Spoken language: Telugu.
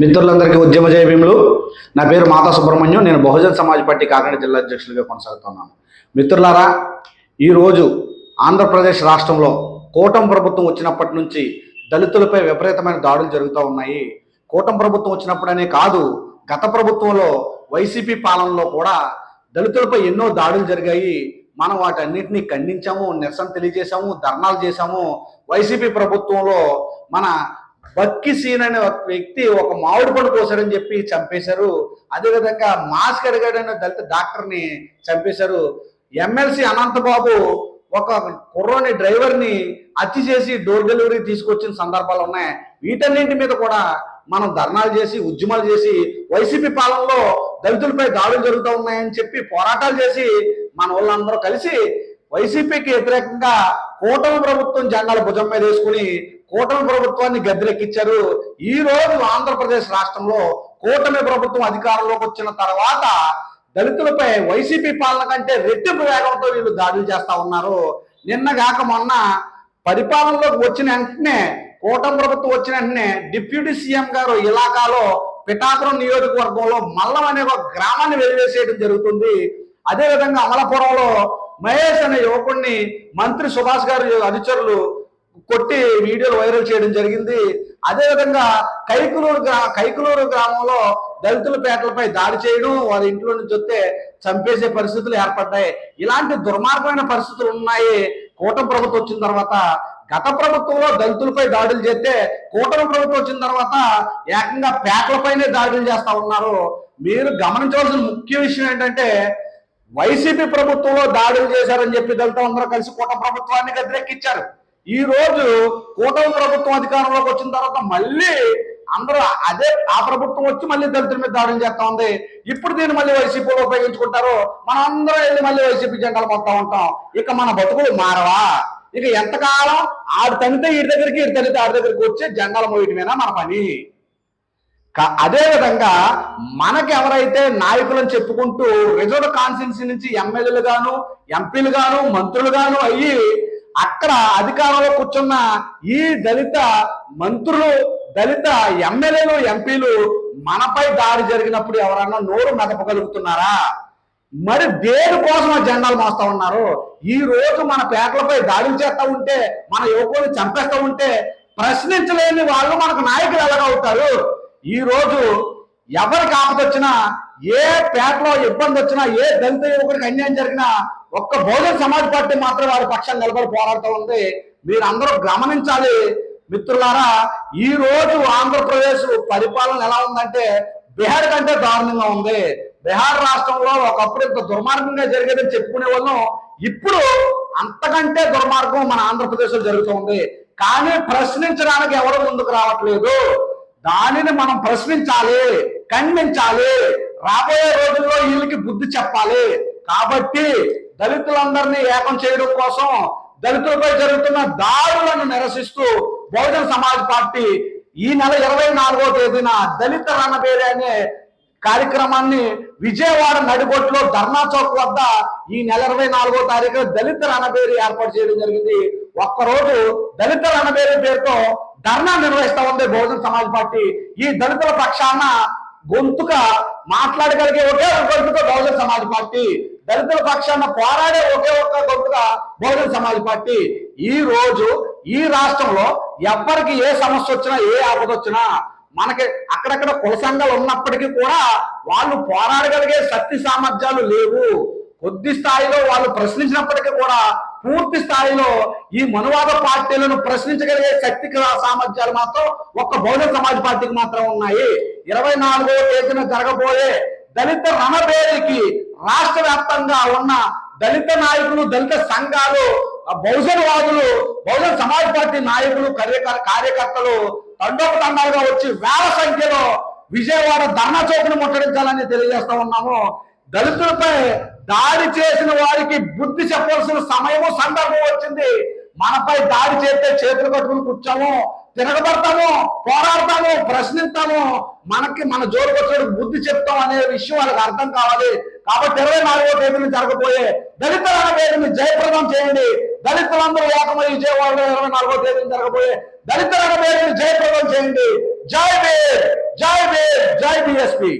మిత్రులందరికీ ఉద్యమ జయ భీములు. నా పేరు మాతా సుబ్రహ్మణ్యం. నేను బహుజన్ సమాజ్ పార్టీ కాకినాడ జిల్లా అధ్యక్షులుగా కొనసాగుతున్నాను. మిత్రులారా ఈరోజు ఆంధ్రప్రదేశ్ రాష్ట్రంలో కూటమి ప్రభుత్వం వచ్చినప్పటి నుంచి దళితులపై విపరీతమైన దాడులు జరుగుతూ ఉన్నాయి. కూటమి ప్రభుత్వం వచ్చినప్పుడనే కాదు గత ప్రభుత్వంలో వైసీపీ పాలనలో కూడా దళితులపై ఎన్నో దాడులు జరిగాయి. మనం వాటన్నిటిని ఖండించాము నిరసన తెలియజేశాము ధర్నాలు చేశాము. వైసీపీ ప్రభుత్వంలో మన బక్కి సీన్ అనే ఒక వ్యక్తి ఒక మామిడి పండు కోసాడని చెప్పి చంపేశారు. అదేవిధంగా మాస్క్ అనే దళిత డాక్టర్ని చంపేశారు. ఎమ్మెల్సీ అనంతబాబు ఒక కుర్రోని డ్రైవర్ని హత్య చేసి డోర్ డెలివరీ తీసుకొచ్చిన సందర్భాలు ఉన్నాయి. వీటన్నింటి మీద కూడా మనం ధర్నాలు చేసి ఉద్యమాలు చేసి వైసీపీ పాలనలో దళితులపై దాడులు జరుగుతూ ఉన్నాయని చెప్పి పోరాటాలు చేసి మన వాళ్ళందరూ కలిసి వైసీపీకి వ్యతిరేకంగా కూటమి ప్రభుత్వం జెండాలు భుజం మీద వేసుకుని కూటమి ప్రభుత్వాన్ని గద్దెలెక్కించారు. ఈ రోజు ఆంధ్రప్రదేశ్ రాష్ట్రంలో కూటమి ప్రభుత్వం అధికారంలోకి వచ్చిన తర్వాత దళితులపై వైసీపీ పాలన కంటే రెట్టింపు వేగంతో వీళ్ళు దాడులు చేస్తా ఉన్నారు. నిన్న కాక మొన్న పరిపాలనలోకి వచ్చిన వెంటనే కూటమి ప్రభుత్వం వచ్చిన వెంటనే డిప్యూటీ సీఎం గారు ఇలాకాలో పిఠాపురం నియోజకవర్గంలో మల్లం అనే ఒక గ్రామాన్ని వెలివేసేయడం జరుగుతుంది. అదేవిధంగా అమలాపురంలో మహేష్ అనే యువకుడిని మంత్రి సుభాష్ గారు అనుచరులు కొట్టి వీడియోలు వైరల్ చేయడం జరిగింది. అదేవిధంగా కైకులూరు గ్రా కైకులూరు గ్రామంలో దళితుల పేటలపై దాడి చేయడం వారి ఇంట్లో నుంచి వస్తే చంపేసే పరిస్థితులు ఏర్పడ్డాయి. ఇలాంటి దుర్మార్గమైన పరిస్థితులు ఉన్నాయి. కూటమి ప్రభుత్వం వచ్చిన తర్వాత గత ప్రభుత్వంలో దళితులపై దాడులు చేస్తే కూటమి ప్రభుత్వం వచ్చిన తర్వాత ఏకంగా పేటలపైనే దాడులు చేస్తా ఉన్నారు. మీరు గమనించవలసిన ముఖ్య విషయం ఏంటంటే వైసీపీ ప్రభుత్వంలో దాడులు చేశారని చెప్పి దళిత అందరూ కలిసి కూటమి ప్రభుత్వాన్ని గద్దెక్కిచ్చారు ఈ రోజు కూటమి ప్రభుత్వం అధికారంలోకి వచ్చిన తర్వాత మళ్ళీ అందరూ అదే ఆ ప్రభుత్వం వచ్చి మళ్ళీ దళితుల మీద దాడులు చేస్తా ఉంది. ఇప్పుడు దీన్ని మళ్ళీ వైసీపీలో ఉపయోగించుకుంటారు. మనం అందరం వెళ్ళి మళ్ళీ వైసీపీ జెండాలు మొత్తా ఉంటాం. ఇక మన బతుకులు మారవా? ఇక ఎంతకాలం ఆడు తనితే ఈ దగ్గరికి ఈ తనితే ఆడి దగ్గరికి వచ్చి జెండాలు మోయటమేనా మన పని? అదేవిధంగా మనకి ఎవరైతే నాయకులను చెప్పుకుంటూ రిజర్వ్ కాన్స్టిట్యున్సీ నుంచి ఎమ్మెల్యేలు గాను ఎంపీలు గాను మంత్రులు గాను అయ్యి అక్కడ అధికారంలో కూర్చున్న ఈ దళిత మంత్రులు దళిత ఎమ్మెల్యేలు ఎంపీలు మనపై దాడి జరిగినప్పుడు ఎవరన్నా నోరు మెదపగలుగుతున్నారా? మరి దేనికోసం ఆ జెండాలు మోస్తా ఉన్నారు? ఈ రోజు మన పేటలపై దాడులు చేస్తూ ఉంటే మన యువకులు చంపేస్తూ ఉంటే ప్రశ్నించలేని వాళ్ళు మనకు నాయకులు ఎలాగవుతారు ఈ రోజు ఎవరికి ఆపదొచ్చినా ఏ పేటలో ఇబ్బంది వచ్చినా ఏ దళిత యువకుడికి అన్యాయం జరిగినా ఒక్క బహుజన సమాజ్ పార్టీ మాత్రం వారి పక్షం నిలబడి పోరాడుతూ ఉంది. మీరందరూ గమనించాలి. మిత్రులారా ఈ రోజు ఆంధ్రప్రదేశ్ పరిపాలన ఎలా ఉందంటే బీహార్ కంటే దారుణంగా ఉంది. బీహార్ రాష్ట్రంలో ఒకప్పుడు ఇంత దుర్మార్గంగా జరిగేదని చెప్పుకునే వాళ్ళం. ఇప్పుడు అంతకంటే దుర్మార్గం మన ఆంధ్రప్రదేశ్లో జరుగుతుంది కానీ ప్రశ్నించడానికి ఎవరు ముందుకు రావట్లేదు. దానిని మనం ప్రశ్నించాలి ఖండించాలి. రాబోయే రోజుల్లో వీళ్ళకి బుద్ధి చెప్పాలి. కాబట్టి దళితులందరినీ ఏకం చేయడం కోసం దళితులపై జరుగుతున్న దాడులను నిరసిస్తూ బహుజన సమాజ్ పార్టీ ఈ నెల ఇరవై నాలుగో తేదీన దళిత రణబేరే అనే కార్యక్రమాన్ని విజయవాడ నడిబొట్టులో ధర్నా చౌక్ వద్ద ఈ నెల ఇరవై నాలుగో తారీఖు దళిత రణబేరి ఏర్పాటు చేయడం జరిగింది. ఒక్కరోజు దళిత రణబేరి పేరుతో ధర్నా నిర్వహిస్తా ఉంది బహుజన సమాజ్ పార్టీ. ఈ దళితుల పక్షాన గొంతుక మాట్లాడగలిగే ఒకే ఒక గొంతుగా బహుజన సమాజ్ పార్టీ దళితుల పక్షాన పోరాడే ఒకే ఒక్క గొంతుగా బహుజన సమాజ్ పార్టీ. ఈ రోజు ఈ రాష్ట్రంలో ఎవరికి ఏ సమస్య వచ్చినా ఏ ఆపద వచ్చినా మనకి అక్కడక్కడ కుల సంఘాలు ఉన్నప్పటికీ కూడా వాళ్ళు పోరాడగలిగే శక్తి సామర్థ్యాలు లేవు. కొద్ది స్థాయిలో వాళ్ళు ప్రశ్నించినప్పటికీ కూడా పూర్తి స్థాయిలో ఈ మనువాద పార్టీలను ప్రశ్నించగలిగే శక్తి సామర్థ్యాలు మాత్రం ఒక్క బహుజన సమాజ్ పార్టీకి మాత్రం ఉన్నాయి. ఇరవై నాలుగో తేదీన జరగబోయే దళిత రణబేరికి రాష్ట్ర వ్యాప్తంగా ఉన్న దళిత నాయకులు దళిత సంఘాలు బహుజనవాదులు బహుజన సమాజ్ పార్టీ నాయకులు కార్యకర్త కార్యకర్తలు తండోపతండాలుగా వచ్చి వేల సంఖ్యలో విజయవాడ ధర్నా చౌకను ముట్టడించాలని తెలియజేస్తా ఉన్నాము. దళితులపై దాడి చేసిన వారికి బుద్ధి చెప్పవలసిన సమయము సందర్భం వచ్చింది. మనపై దాడి చేస్తే చేతులు కట్టుకుని కూర్చోము తిరగబడతాము పోరాడతాము ప్రశ్నిస్తాము. మనకి మన జోరుకొచ్చాడు బుద్ధి చెప్తాం అనే విషయం వాళ్ళకి అర్థం కావాలి. కాబట్టి ఇరవై నాలుగో తేదీని జరగబోయే దళితుల పేరుని జయప్రదం చేయండి. దళితులందరూ ఏకమై విజయవాడలో ఇరవై నాలుగో తేదీని జరగబోయే దళితుల పేరుని జయప్రదం చేయండి. జై బీర్ జై బీర్ జై బిఎస్పీ!